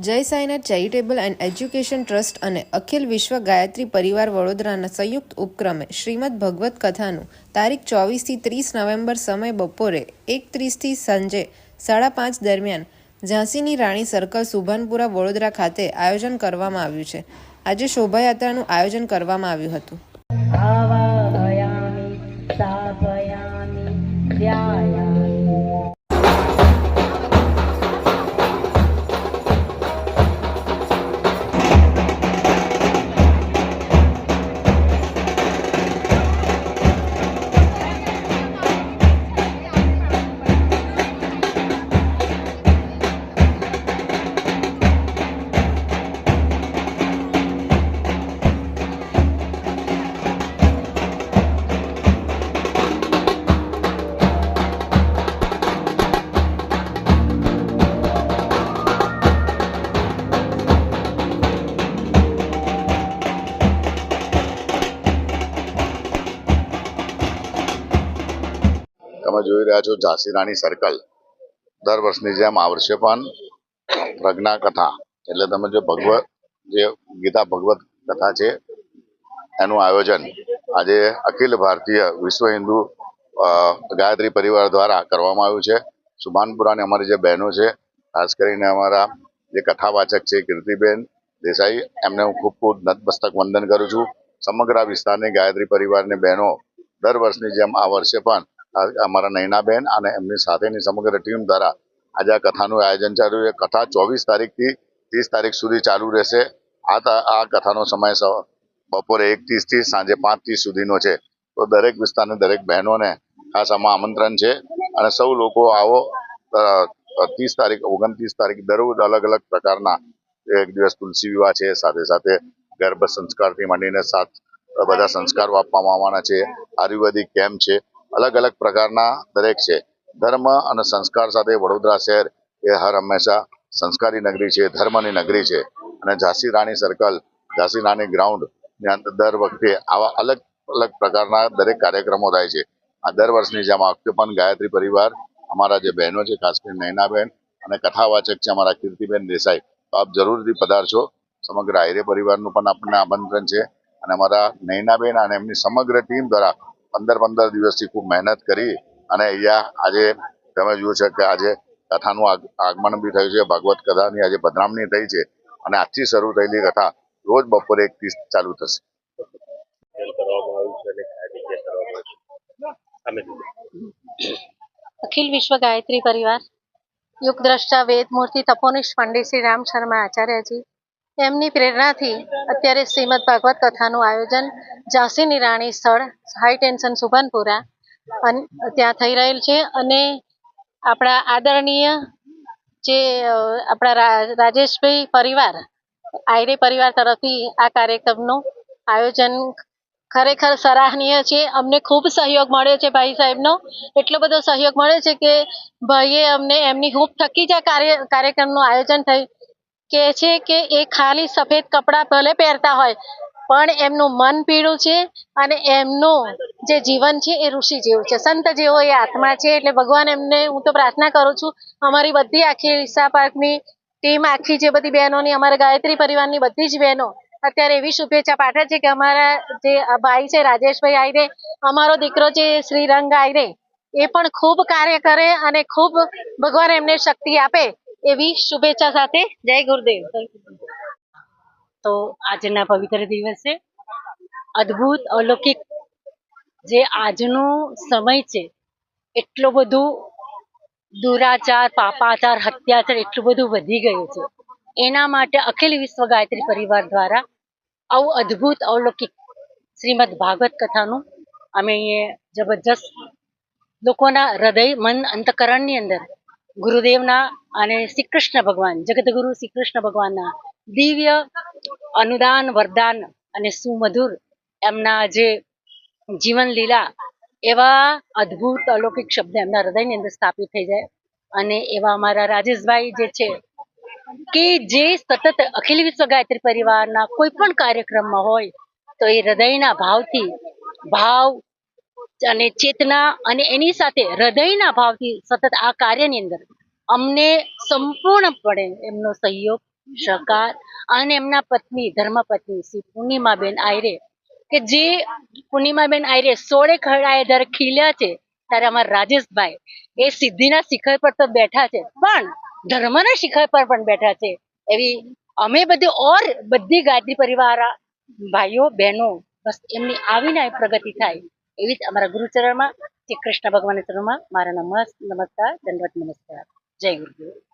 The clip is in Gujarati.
Jai Sainath charitable and education trust અને અખિલ વિશ્વ ગાયત્રી પરિવાર વડોદરાના સંયુક્ત ઉપક્રમે શ્રીમદ ભગવત કથાનું તારીખ ચોવીસથી ત્રીસ નવેમ્બર સમય બપોરે એક ત્રીસથી સાંજે સાડા પાંચ દરમિયાન ઝાંસીની રાણી સર્કલ સુભાનપુરા વડોદરા ખાતે આયોજન કરવામાં આવ્યું છે. આજે શોભાયાત્રાનું આયોજન કરવામાં આવ્યું હતું. જોઈ રહ્યા છો ઝાંસી રાણી સર્કલ દર વર્ષની જેમ આ વર્ષે પણ પ્રજ્ઞા કથા એટલે તમે જે ભગવત, જે ગીતા ભગવત કથા છે, એનું આયોજન આજે અખિલ ભારતીય વિશ્વ હિન્દુ ગાયત્રી પરિવાર દ્વારા કરવામાં આવ્યું છે. સુભાનપુરાની અમારી જે બહેનો છે, ખાસ કરીને અમારા જે કથાવાચક છે, કીર્તિબેન દેસાઈ, એમને હું ખૂબ ખૂબ નતમસ્તક વંદન કરું છું. સમગ્ર વિસ્તારની ગાયત્રી પરિવારની બહેનો દર વર્ષની જેમ આ વર્ષે પણ અમારા નૈનાબેન અને એમની સાથેની સમગ્ર ટીમ દ્વારા આજે આ કથાનું આયોજન ચાલુ છે કથા ચોવીસ તારીખથી ત્રીસ તારીખ સુધી ચાલુ રહેશે. આ આ કથાનો સમય બપોરે એક ત્રીસથી સાંજે પાંચ ત્રીસ સુધીનો છે. તો દરેક વિસ્તારની દરેક બહેનોને ખાસ આમાં આમંત્રણ છે. અને સૌ લોકો આવો ત્રીસ તારીખ, ઓગણત્રીસ તારીખ દરરોજ અલગ અલગ પ્રકારના એક દિવસ તુલસી વિવાહ છે. સાથે સાથે ગર્ભ સંસ્કારથી માંડીને સાત બધા સંસ્કારો આપવામાં આવવાના છે. આયુર્વેદિક કેમ્પ છે. અલગ અલગ પ્રકારના દરેક છે. ધર્મ અને સંસ્કાર સાથે વડોદરા શહેર એ હર હંમેશા સંસ્કારી નગરી છે, ધર્મની નગરી છે. અને ઝાંસી રાણી સર્કલ ઝાંસી રાણી ગ્રાઉન્ડ અંદર દર વખતે આવા અલગ અલગ પ્રકારના દરેક કાર્યક્રમો થાય છે. આ દર વર્ષની જેમ વખતે પણ ગાયત્રી પરિવાર, અમારા જે બહેનો છે, ખાસ કરીને નૈનાબેન અને કથાવાચક છે અમારા કીર્તિબેન દેસાઈ, તો આપ જરૂરથી પધારશો સમગ્ર આયરે પરિવારનું પણ આપણને આમંત્રણ છે. અને અમારા નૈનાબેન અને એમની સમગ્ર ટીમ દ્વારા પંદર પંદર દિવસથી ખૂબ મહેનત કરી અને અહીંયા આજે તમે જોયું છે કે આજે કથાનું આગ- આગમન બી થયું છે ભાગવત કથાની આજે પધરામણી થઈ છે અને આજથી શરૂ થયેલી કથા રોજ બપોરે એક ત્રીસ ચાલુ થશે. અખિલ વિશ્વ ગાયત્રી પરિવાર યુગ દ્રષ્ટા વેદમૂર્તિ તપોનિશ પંડિત શ્રી રામ શર્મા આચાર્યજી એમની પ્રેરણાથી અત્યારે શ્રીમદ ભાગવત કથાનું આયોજન ઝાંસીની રાણી સ્થળ હાઈ ટેન્શન સુભાનપુરા ત્યાં થઈ રહેલ છે અને આપણા આદરણીય જે આપણા રાજેશભાઈ પરિવાર, આયરે પરિવાર તરફથી આ કાર્યક્રમનું આયોજન ખરેખર સરાહનીય છે. અમને ખૂબ સહયોગ મળ્યો છે ભાઈ સાહેબનો. એટલો બધો સહયોગ મળ્યો છે કે ભાઈએ અમને એમની હૂંફ થકી જ આ કાર્ય, કાર્યક્રમનું આયોજન થયું કે છે કે એ ખાલી સફેદ કપડાં ભલે પહેરતા હોય, પણ એમનું મન પીળું છે અને એમનું જે જીવન છે એ ઋષિ જેવું છે. સંત જેવો એ આત્મા છે, એટલે ભગવાન એમને, હું તો પ્રાર્થના કરું છું, અમારી બધી આખી ઈસા પાર્કની ટીમ, આખી જે બધી બહેનોની, અમારા ગાયત્રી પરિવારની બધી જ બહેનો, અત્યારે એવી શુભેચ્છા પાઠવે છે કે અમારા જે ભાઈ છે, રાજેશભાઈ આયરે અમારો દીકરો છે શ્રીરંગ આયરે એ પણ ખૂબ કાર્ય કરે અને ખૂબ ભગવાન એમને શક્તિ આપે. એવી શુભેચ્છા સાથે જય ગુરુદેવ. તો આજના પવિત્ર દિવસે અદ્ભુત, અલૌકિક જે આજનો સમય છે, એટલો બધું દુરાચાર, પાપાચાર, હત્યાચાર એટલું બધું વધી ગયું છે. એના માટે અખિલ વિશ્વ ગાયત્રી પરિવાર દ્વારા આવું અદ્ભુત, અલૌકિક શ્રીમદ ભાગવત કથાનું અમે જબરજસ્ત લોકોના હૃદય, મન અંતકરણની અંદર ગુરુદેવના અને શ્રી કૃષ્ણ ભગવાન જગતગુરુ શ્રી કૃષ્ણ ભગવાનના દિવ્ય અનુદાન, વરદાન અને સુમધુર એમના જે જીવન લીલા એવા અદ્ભુત અલૌકિક શબ્દ એમના હૃદયની અંદર સ્થાપિત થઈ જાય અને એવા અમારા રાજેશભાઈ જે છે કે જે સતત અખિલ વિશ્વ ગાયત્રી પરિવારના કોઈ પણ કાર્યક્રમમાં હોય તો એ હૃદયના ભાવથી ભાવ અને ચેતના અને એની સાથે હૃદયના ભાવથી સતત આ કાર્યની અંદર અમને સંપૂર્ણપણે એમનો સહયોગ, સહકાર અને એમના પત્ની, ધર્મપત્ની શ્રી પૂર્ણિમાબેન આયરે કે જે પૂર્ણિમાબેન આયરે સોળે ખરડાએ જ્યારે ખીલ્યા છે, ત્યારે અમારા રાજેશભાઈ એ સિદ્ધિના શિખર પર તો બેઠા છે, પણ ધર્મના શિખર પર પણ બેઠા છે. એવી અમે બધી ઓર બધી ગાદી પરિવાર, ભાઈઓ, બહેનો, બસ એમની આવીને પ્રગતિ થાય. એવી જ અમારા ગુરુચરણમાં શ્રી કૃષ્ણ ભગવાનના ચરણમાં મારા નમસ્ નમસ્કાર દંડવત નમસ્કાર. જય ગુરુદેવ.